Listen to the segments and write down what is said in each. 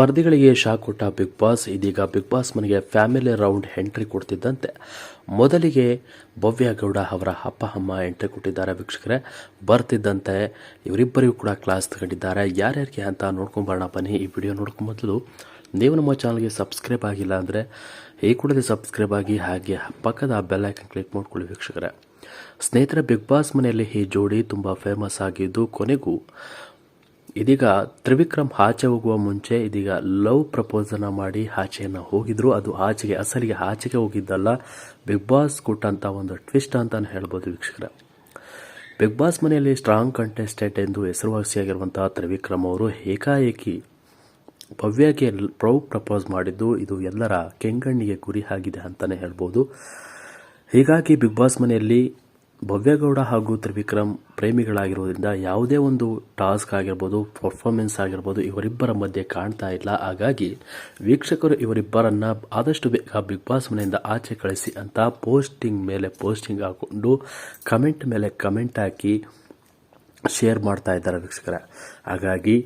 ಸ್ಪರ್ಧಿಗಳಿಗೆ shock ಕೊಟ್ಟ big boss ಇದೀಗ big boss ಮನೆಗೆ ಫ್ಯಾಮಿಲಿ ರೌಂಡ್ ಎಂಟ್ರಿ ಕೊಡ್ತಿದ್ದಂತೆ. ಮೊದಲಿಗೆ ಭವ್ಯ ಗೌಡ ಅವರ ಅಪ್ಪ, ಅಮ್ಮ ಎಂಟ್ರಿ ಕೊಟ್ಟಿದ್ದಾರೆ ವೀಕ್ಷಕರೇ. ಬರ್ತಿದ್ದಂತೆ ಇವರಿಬ್ಬರಿಗೂ ಕೂಡ ಕ್ಲಾಸ್ ತಗೊಂಡಿದ್ದಾರೆ. ಯಾರ್ಯಾರಿಗೆ ಅಂತ ನೋಡ್ಕೊಂಬರೋಣ, ಬನ್ನಿ ಈ ವಿಡಿಯೋ ನೋಡ್ಕೊಂಬದಲು ನೀವು ನಮ್ಮ ಚಾನಲ್ಗೆ ಸಬ್ಸ್ಕ್ರೈಬ್ ಆಗಿಲ್ಲ ಅಂದರೆ ಈ ಕೂಡಲೇ ಸಬ್ಸ್ಕ್ರೈಬ್ ಆಗಿ ಹಾಗೆ ಪಕ್ಕದ ಬೆಲ್ ಐಕನ್ ಕ್ಲಿಕ್ ಮಾಡ್ಕೊಳ್ಳಿ ವೀಕ್ಷಕರೇ. ಸ್ನೇಹಿತರ ಬಿಗ್ ಬಾಸ್ ಮನೆಯಲ್ಲಿ ಈ ಜೋಡಿ ತುಂಬ ಫೇಮಸ್ ಆಗಿದ್ದು ಕೊನೆಗೂ ಇದೀಗ ತ್ರಿವಿಕ್ರಮ್ ಆಚೆ ಹೋಗುವ ಮುಂಚೆ ಇದೀಗ ಲವ್ ಪ್ರಪೋಸನ್ನ ಮಾಡಿ ಆಚೆಯನ್ನು ಹೋಗಿದ್ರು. ಅದು ಆಚೆಗೆ, ಅಸಲಿಗೆ ಆಚೆಗೆ ಹೋಗಿದ್ದಲ್ಲ. ಬಿಗ್ ಬಾಸ್ ಕೊಟ್ಟಂತ ಒಂದು ಟ್ವಿಸ್ಟ್ ಅಂತಲೇ ಹೇಳ್ಬೋದು ವೀಕ್ಷಕರ. ಬಿಗ್ ಬಾಸ್ ಮನೆಯಲ್ಲಿ ಸ್ಟ್ರಾಂಗ್ ಕಂಟೆಸ್ಟೆಂಟ್ ಎಂದು ಹೆಸರುವಾಸಿಯಾಗಿರುವಂತಹ ತ್ರಿವಿಕ್ರಮ್ ಅವರು ಏಕಾಏಕಿ ಭವ್ಯಕ್ಕೆ ಪ್ರೌ ಪ್ರಪೋಸ್ ಮಾಡಿದ್ದು, ಇದು ಎಲ್ಲರ ಕೆಂಗಣ್ಣಿಗೆ ಗುರಿ ಆಗಿದೆ ಅಂತಲೇ ಹೇಳ್ಬೋದು. ಹೀಗಾಗಿ ಬಿಗ್ ಬಾಸ್ ಮನೆಯಲ್ಲಿ ಭವ್ಯಗೌಡ ಹಾಗೂ ತ್ರಿವಿಕ್ರಮ್ ಪ್ರೇಮಿಗಳಾಗಿರೋದ್ರಿಂದ ಯಾವುದೇ ಒಂದು ಟಾಸ್ಕ್ ಆಗಿರ್ಬೋದು ಪರ್ಫಾರ್ಮೆನ್ಸ್ ಆಗಿರ್ಬೋದು ಇವರಿಬ್ಬರ ಮಧ್ಯೆ ಕಾಣ್ತಾ ಇಲ್ಲ. ಹಾಗಾಗಿ ವೀಕ್ಷಕರು ಇವರಿಬ್ಬರನ್ನು ಆದಷ್ಟು ಬೇಗ ಬಿಗ್ ಬಾಸ್ ಮನೆಯಿಂದ ಆಚೆ ಕಳಿಸಿ ಅಂತ ಪೋಸ್ಟಿಂಗ್ ಮೇಲೆ ಪೋಸ್ಟಿಂಗ್ ಹಾಕೊಂಡು ಕಮೆಂಟ್ ಮೇಲೆ ಕಮೆಂಟ್ ಹಾಕಿ ಶೇರ್ ಮಾಡ್ತಾ ಇದ್ದಾರೆ ವೀಕ್ಷಕರ. ಹಾಗಾಗಿ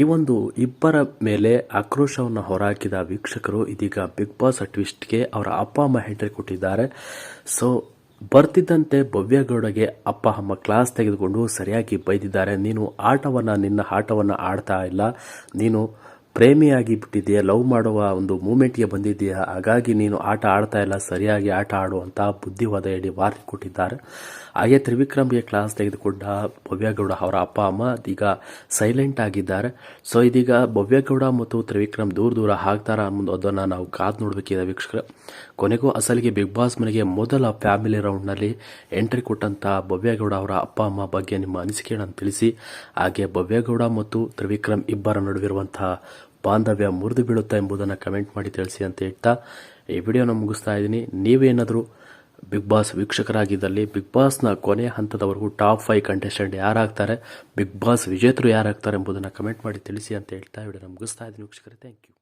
ಈ ಒಂದು ಇಬ್ಬರ ಮೇಲೆ ಆಕ್ರೋಶವನ್ನು ಹೊರಹಾಕಿದ ವೀಕ್ಷಕರು ಇದೀಗ ಬಿಗ್ ಬಾಸ್ ಟ್ವಿಸ್ಟ್ಗೆ ಅವರ ಅಪ್ಪ ಅಮ್ಮ ಹೆಂಟ್ರಿ ಕೊಟ್ಟಿದ್ದಾರೆ. ಸೊ ಬರ್ತಿದ್ದಂತೆ ಭವ್ಯಗೌಡಗೆ ಅಪ್ಪ, ಅಮ್ಮ ಕ್ಲಾಸ್ ತೆಗೆದುಕೊಂಡು ಸರಿಯಾಗಿ ಬೈದಿದ್ದಾರೆ. ನೀನು ಆಟವನ್ನು, ನಿನ್ನ ಆಟವನ್ನು ಆಡ್ತಾ ಇಲ್ಲ. ನೀನು ಪ್ರೇಮಿಯಾಗಿ ಬಿಟ್ಟಿದೆಯಾ ಲವ್ ಮಾಡುವ ಒಂದು ಮೂಮೆಂಟ್ಗೆ ಬಂದಿದೆಯಾ ಹಾಗಾಗಿ ನೀನು ಆಟ ಆಡ್ತಾ ಇಲ್ಲ, ಸರಿಯಾಗಿ ಆಟ ಆಡುವಂತಹ ಬುದ್ಧಿವಾದ ಹೇಳಿ ವಾರ್ನಿಂಗ್ ಕೊಟ್ಟಿದ್ದಾರೆ. ಹಾಗೆ ತ್ರಿವಿಕ್ರಮ್ಗೆ ಕ್ಲಾಸ್ ತೆಗೆದುಕೊಂಡ ಭವ್ಯಗೌಡ ಅವರ ಅಪ್ಪ ಅಮ್ಮ ಈಗ ಸೈಲೆಂಟ್ ಆಗಿದ್ದಾರೆ. ಸೊ, ಇದೀಗ ಭವ್ಯಗೌಡ ಮತ್ತು ತ್ರಿವಿಕ್ರಮ್ ದೂರ ದೂರ ಹಾಕ್ತಾರ ಅನ್ನೋದನ್ನು ನಾವು ಕಾದು ನೋಡಬೇಕಿದೆ ವೀಕ್ಷಕರ. ಕೊನೆಗೂ ಅಸಲಿಗೆ ಬಿಗ್ ಬಾಸ್ ಮನೆಗೆ ಮೊದಲ ಫ್ಯಾಮಿಲಿ ರೌಂಡ್ನಲ್ಲಿ ಎಂಟ್ರಿ ಕೊಟ್ಟಂತ ಭವ್ಯಗೌಡ ಅವರ ಅಪ್ಪ ಅಮ್ಮ ಬಗ್ಗೆ ನಿಮ್ಮ ಅನಿಸಿಕೆಗಳನ್ನು ತಿಳಿಸಿ, ಹಾಗೆ ಭವ್ಯಗೌಡ ಮತ್ತು ತ್ರಿವಿಕ್ರಮ್ ಇಬ್ಬರ ನಡುವಿರುವಂತಹ ಬಾಂಧವ್ಯ ಮುರಿದು ಬೀಳುತ್ತಾ ಎಂಬುದನ್ನು ಕಮೆಂಟ್ ಮಾಡಿ ತಿಳಿಸಿ ಅಂತ ಹೇಳ್ತಾ ಈ ವಿಡಿಯೋನ ಮುಗಿಸ್ತಾ ಇದ್ದೀನಿ. ನೀವೇನಾದರೂ ಬಿಗ್ ಬಾಸ್ ವೀಕ್ಷಕರಾಗಿದ್ದಲ್ಲಿ ಬಿಗ್ ಬಾಸ್ನ ಕೊನೆಯ ಹಂತದವರೆಗೂ ಟಾಪ್ ಫೈವ್ ಕಂಟೆಸ್ಟೆಂಟ್ ಯಾರಾಗ್ತಾರೆ, ಬಿಗ್ ಬಾಸ್ ವಿಜೇತರು ಯಾರಾಗ್ತಾರೆ ಎಂಬುದನ್ನು ಕಮೆಂಟ್ ಮಾಡಿ ತಿಳಿಸಿ ಅಂತ ಹೇಳ್ತಾ ವಿಡಿಯೋನ ಮುಗಿಸ್ತಾ ಇದ್ದೀನಿ. ವೀಕ್ಷಕರೇ ಥ್ಯಾಂಕ್ ಯು